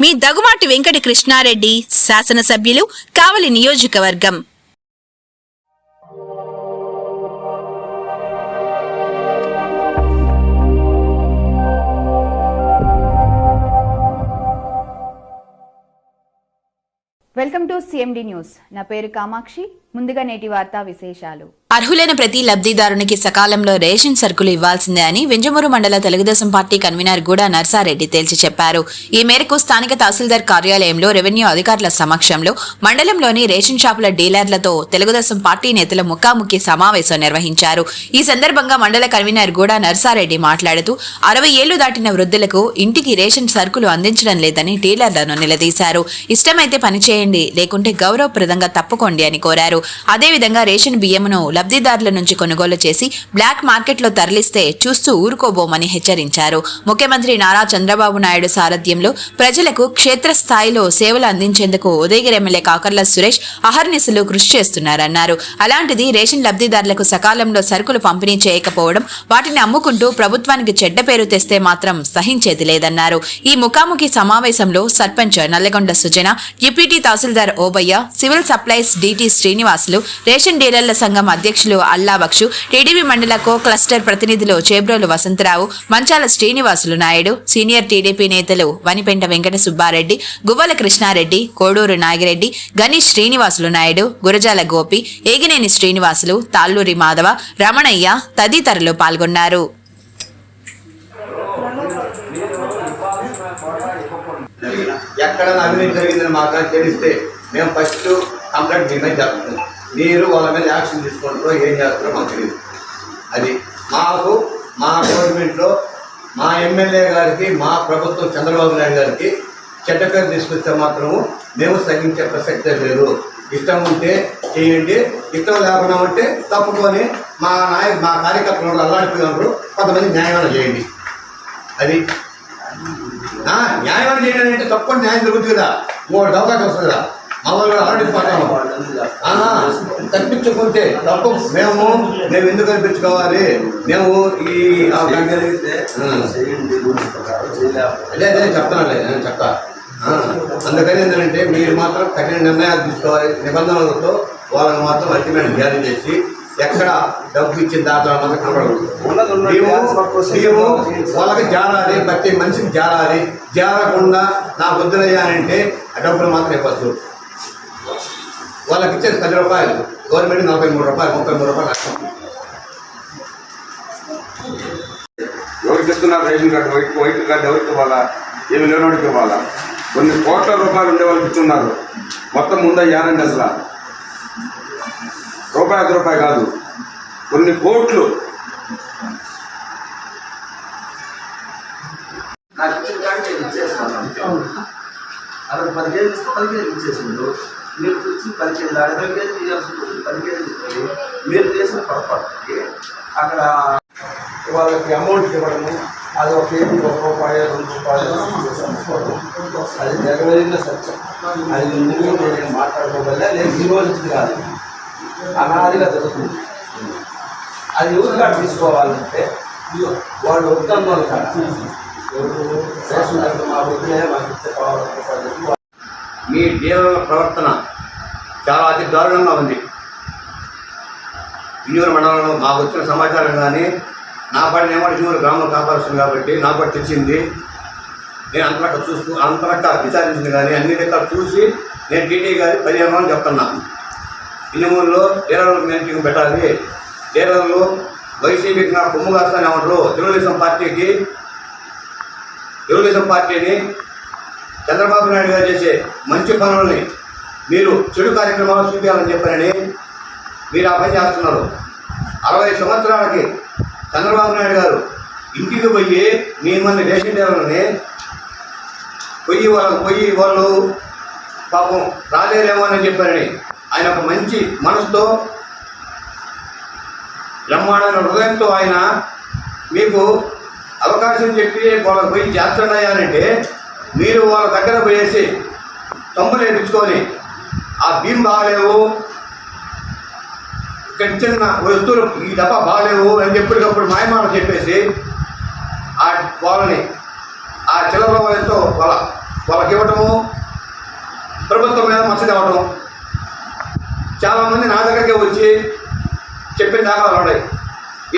మీ దగుమాటి వెంకట కృష్ణారెడ్డి శాసనసభ్యులు కావలి నియోజకవర్గం. Welcome to CMD news. నా పేరు కామాక్షి. ముందుగా నేటి వార్తా విశేషాలు. అర్హులైన ప్రతి లబ్ధిదారునికి సకాలంలో రేషన్ సరుకులు ఇవ్వాల్సిందే అని వింజమూరు మండల తెలుగుదేశం పార్టీ కన్వీనర్ గూడా నర్సారెడ్డి తేల్చి చెప్పారు. ఈ మేరకు స్థానిక తహసీల్దార్ కార్యాలయంలో రెవెన్యూ అధికారుల సమక్షంలో మండలంలోని రేషన్ షాపుల డీలర్లతో తెలుగుదేశం పార్టీ నేతల ముఖాముఖి సమావేశం నిర్వహించారు. ఈ సందర్భంగా మండల కన్వీనర్ గూడా నర్సారెడ్డి మాట్లాడుతూ అరవై ఏళ్ళు దాటిన వృద్ధులకు ఇంటికి రేషన్ సరుకులు అందించడం లేదని డీలర్లను నిలదీశారు. ఇష్టమైతే పనిచేయండి లేకుంటే గౌరవప్రదంగా తప్పుకోండి అని కోరారు. అదేవిధంగా రేషన్ బియ్యమును లబ్ధిదారుల నుంచి కొనుగోలు చేసి బ్లాక్ మార్కెట్లో తరలిస్తే చూస్తూ ఊరుకోబోమని హెచ్చరించారు. ముఖ్యమంత్రి నారా చంద్రబాబు నాయుడు సారథ్యంలో ప్రజలకు క్షేత్రస్థాయిలో సేవలు అందించేందుకు ఉదయగిరి ఎమ్మెల్యే కాకర్ల సురేష్ అహర్నిశలు కృషి చేస్తున్నారన్నారు. అలాంటిది రేషన్ లబ్ధిదారులకు సకాలంలో సరుకులు పంపిణీ చేయకపోవడం వాటిని అమ్ముకుంటూ ప్రభుత్వానికి చెడ్డ పేరు తెస్తే మాత్రం సహించేది లేదన్నారు. ఈ ముఖాముఖి సమావేశంలో sarpanch Nallagonda Sujana deputy tahsildar Obaiah civil supplies DT Srinivasulu ration డీలర్ల సంఘం అధ్యక్షులు అల్లా బక్షు టీడీపీ మండల కో క్లస్టర్ ప్రతినిధులు చేబ్రోలు వసంతరావు మంచాల శ్రీనివాసులు నాయుడు సీనియర్ టీడీపీ నేతలు వనిపెంట వెంకట సుబ్బారెడ్డి గువ్వల కృష్ణారెడ్డి కోడూరు నాగిరెడ్డి గణేష్ శ్రీనివాసులు నాయుడు గురజాల గోపి ఏగినేని శ్రీనివాసులు తాళ్ళూరి మాధవ రమణయ్య తదితరులు పాల్గొన్నారు. ఎక్కడ అవినీతి జరిగిందని మాకు తెలిస్తే మేము ఫస్ట్ కంప్లైంట్ మీ మీద మీరు వాళ్ళ మీద యాక్షన్ తీసుకుంటారో ఏం చేస్తారో మాకు తెలియదు. అది మాకు మా గవర్నమెంట్లో మా ఎమ్మెల్యే గారికి మా ప్రభుత్వం చంద్రబాబు నాయుడు గారికి చెడ్డ పేరు తీసుకొస్తే మాత్రము మేము సహించే ప్రసక్తే లేదు. ఇష్టం ఉంటే చేయండి ఇష్టం లేకుండా ఉంటే తప్పుకొని మా నాయ మా కార్యకర్తలు అల్లాడిపోయినారు కొంతమంది న్యాయమైన చేయండి. అది ఆ, చేయడం అంటే తప్పని న్యాయం జరుగుతుంది కదా. మూడు అవకాశం వస్తుంది కదా. మా వాళ్ళు ఆల్రెడీ పడ్డాము ఆ, తప్పించుకుంటే తప్పు. మేము మేము ఎందుకు అనిపించుకోవాలి? మేము ఈ అదే అదే చెప్తానండి నేను చెప్తా. అందుకని ఏంటంటే మీరు మాత్రం కఠిన నిర్ణయాలు తీసుకోవాలి. నిబంధనలతో వాళ్ళని మాత్రం అల్టిమేట్ జారీ చేసి ఎక్కడ డబ్బు ఇచ్చిన దాంట్లో మాత్రం కనబడదు వాళ్ళకి జారాలి ప్రతి మనిషికి జారాలి. జారకుండా నా వద్దులయ్యానంటే ఆ డబ్బులు మాత్రం ఇవ్వద్దు. వాళ్ళకి ఇచ్చేది పది రూపాయలు. గవర్నమెంట్ నలభై మూడు రూపాయలు ముప్పై మూడు రూపాయలు కష్టం ఎవరికి ఇస్తున్నారు ration card white white card ఎవరికి ఇవ్వాలా? ఏమి లేనివాడికి ఇవ్వాలా? కొన్ని కోట్ల రూపాయలు ఉండే వాళ్ళకి ఇస్తున్నారు మొత్తం ముందు యానండి అసలు రూపాయి ఒక రూపాయి కాదు. కొన్ని కోట్లు. నాకు ఇచ్చిన కాడ నేను ఇచ్చేస్తున్నాను అతను పది కేజీలు ఇస్తే ఇచ్చేసిండు. మీరు వచ్చి పది కేజీలు అరవై కేజీలు ఇవ్వాల్సి ఉంటుంది పది కేజీలు మీరు చేసిన పొరపాటుకి అక్కడ వాళ్ళకి అమౌంట్ ఇవ్వడము అది ఒక కేజీ ఒక రూపాయి రెండు రూపాయలు తీసుకోవడం. అది జగవైన సత్యం. అది నువ్వు నేను మాట్లాడుకోగల నేను ఈ నుంచి కాదు. అనాదిగా జరుగుతుంది. అది ఎవరు కాడ తీసుకోవాలంటే? వాళ్ళు వద్దన్న వాళ్ళు కాడ ఎవరు రేషన్ మా వద్దులే మాకు ఇస్తే కావాలి మీ డీలర్ల ప్రవర్తన చాలా అతి దారుణంగా ఉంది. ఇంజూరు మండలంలో మాకు వచ్చిన సమాచారం కానీ నా పడిన ఏమంటే ఇన్నూరు గ్రామ కాపాల్సింది కాబట్టి నా పడి తెచ్చింది నేను అంతలక్క చూస్తూ అంతలక్క విచారించింది కానీ అన్ని రకాలు చూసి నేను టీటీ గారి పర్యావరణం చెప్తున్నా. ఇన్నమూరులో డీలర్ల మీటింగ్ పెట్టాలి. డీలర్లు వైసీపీకి నా కొమ్ము కాస్తానే ఉంటారు. తెలుగుదేశం పార్టీకి తెలుగుదేశం పార్టీని చంద్రబాబు నాయుడు గారు చేసే మంచి పనులని మీరు చెడు కార్యక్రమాలు చూపించాలని చెప్పారని మీరు ఆ పని చేస్తున్నారు. అరవై సంవత్సరాలకి చంద్రబాబు నాయుడు గారు ఇంటికి పోయి మిమ్మల్ని రేషన్ డీలర్లని పొయ్యి వాళ్ళకు పొయ్యి వాళ్ళు పాపం రాలేరేమో అని చెప్పారని ఆయన ఒక మంచి మనసుతో బ్రహ్మాండమైన హృదయంతో ఆయన మీకు అవకాశం చెప్పి వాళ్ళకి పోయి చేస్తున్నాయంటే మీరు వాళ్ళ దగ్గర పోయేసి తమ్ములు వేయించుకొని ఆ భీం బాగలేవు. ఇక్కడ చిన్న వస్తువులు ఈ డబ్బా బాగలేవు అని ఎప్పటికప్పుడు మాయమాట చెప్పేసి ఆ వాళ్ళని ఆ చిల్లర వయసుతో వాళ్ళ వాళ్ళకి ఇవ్వటము ప్రభుత్వం మీద మచ్చ తేవటం. చాలామంది నా దగ్గరకే వచ్చి చెప్పిన దాఖలాలు ఉన్నాయి.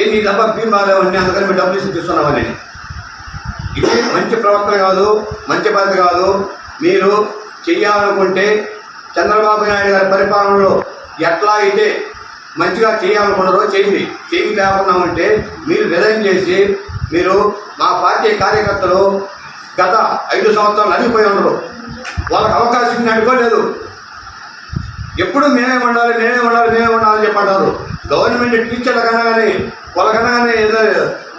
ఏంటి ఈ డబ్బా బాగాలేవు అని అందుకని మేము డబ్బులు ఇచ్చి తీస్తున్నామని ఇది మంచి ప్రవర్తన కాదు మంచి పద్ధతి కాదు. మీరు చెయ్యాలనుకుంటే చంద్రబాబు నాయుడు గారి పరిపాలనలో ఎట్లా అయితే మంచిగా చేయాలనుకున్నారో చేయండి చేయి లేకుండా ఉంటే మీరు రిజైన్ చేసి మీరు మా పార్టీ కార్యకర్తలు గత ఐదు సంవత్సరాలు నలిగిపోయి ఉండరు. వాళ్ళకి అవకాశం అనుకోలేదు. ఎప్పుడు మేమే ఉండాలి మేమే ఉండాలి మేమే ఉండాలని చెప్పంటారు గవర్నమెంట్ టీచర్ల కన్నా కానీ వాళ్ళకన్నా కానీ ఏదో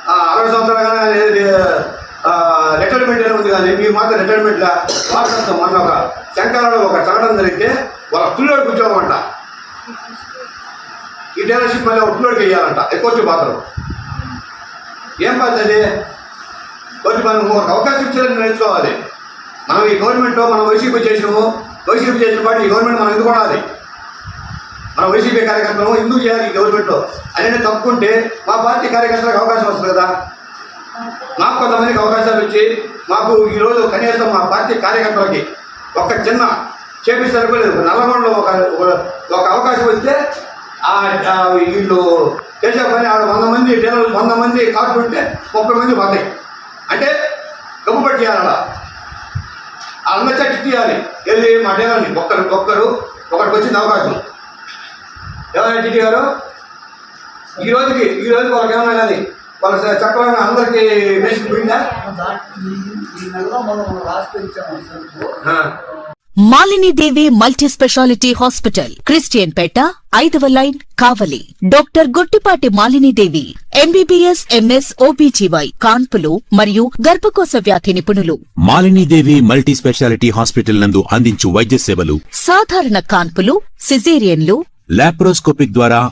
ఆ, అరవై సంవత్సరాల కన్నా కానీ రిటైర్మెంట్ అని ఉంది కానీ మీరు మాత్రం రిటైర్మెంట్లా వాడుతుంది మొన్న ఒక శంకరాలో ఒక సంఘటన జరిగితే వాళ్ళ పిల్లోడు కూర్చోమంట ఈ డీలర్షిప్ మళ్ళీ ఒక పిల్లోడికి వేయాలంట ఎక్కువ పాత్ర ఏం పద్ధతి కొంచెం మనం ఒక అవకాశం ఇచ్చేదని నేర్చుకోవాలి. మనం ఈ గవర్నమెంట్ మనం వైసీపీ చేసినాము వైసీపీ చేసిన పాటు ఈ గవర్నమెంట్ మనం ఎందుకు ఉండాలి? మన వైసీపీ కార్యకర్తలు ఎందుకు చేయాలి ఈ గవర్నమెంట్ అనేది తప్పుకుంటే మా పార్టీ కార్యకర్తలకు అవకాశం వస్తుంది కదా. నాకు కొంతమందికి అవకాశాలు వచ్చి మాకు ఈరోజు కనీసం మా పార్టీ కార్యకర్తలకి ఒక చిన్న చేపిస్తారు నల్లగొండలో ఒక ఒక- అవకాశం వస్తే ఆ వీళ్ళు చేసే పని ఆడ వంద మంది డీలర్లు వంద మంది కాకుంటే ముప్పై మంది పోతాయి. అంటే గొప్పపట్టి చేయాల అందరితో చిట్టియాలి వెళ్ళి మా డీలర్ని ఒక్కరు ఒక్కరు ఒకరికి వచ్చింది అవకాశం. ఎవరైనా చిట్టి గారు? ఈ రోజుకి ఈ రోజుకి వాళ్ళకి ఏమన్నా కానీ వాళ్ళ చక్రంగా అందరికీ వేసి పోయిందా. Malinidevi multi speciality hospital Christian Peta ఐదవ line Kavali. Doctor Guttipati Malinidevi MBBS MS OBGY కాన్పులు మరియు గర్భకోశ వ్యాధి నిపుణులు. మాలినీదేవి మల్టీ స్పెషాలిటీ హాస్పిటల్ నందు అందించు వైద్య సేవలు సాధారణ కాన్పులు సిజేరియన్లు. లాప్రోస్కోపిక్ ద్వారా